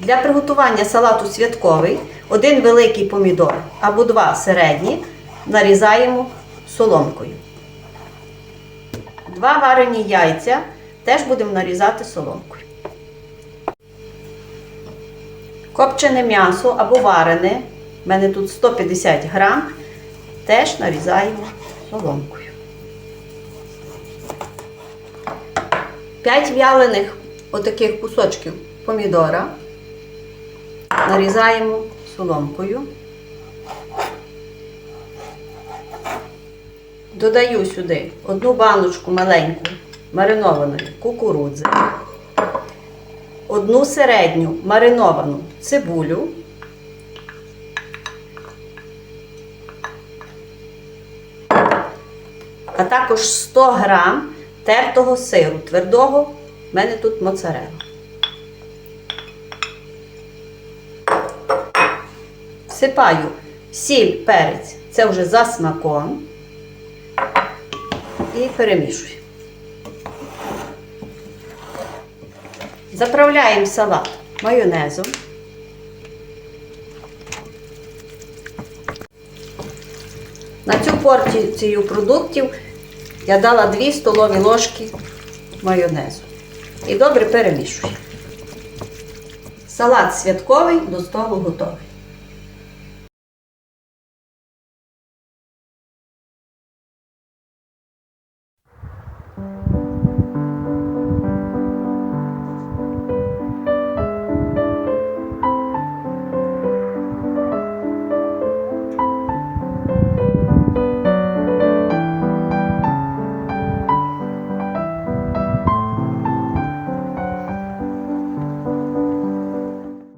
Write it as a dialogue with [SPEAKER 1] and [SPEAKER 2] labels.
[SPEAKER 1] Для приготування салату святковий один великий помідор або два середні нарізаємо соломкою. Два варені яйця теж будемо нарізати соломкою. Копчене м'ясо або варене, в мене тут 150 грам, теж нарізаємо соломкою. 5 вялених отаких кусочків помідора нарізаємо соломкою. Додаю сюди одну баночку маленьку маринованої кукурудзи, одну середню мариновану цибулю, а також 100 грам тертого сиру твердого, в мене тут моцарелла. Всипаю сіль, перець, це вже за смаком. І перемішую. Заправляємо салат майонезом. На цю порцію продуктів я дала 2 столові ложки майонезу. І добре перемішую. Салат святковий до столу готовий. Thank you.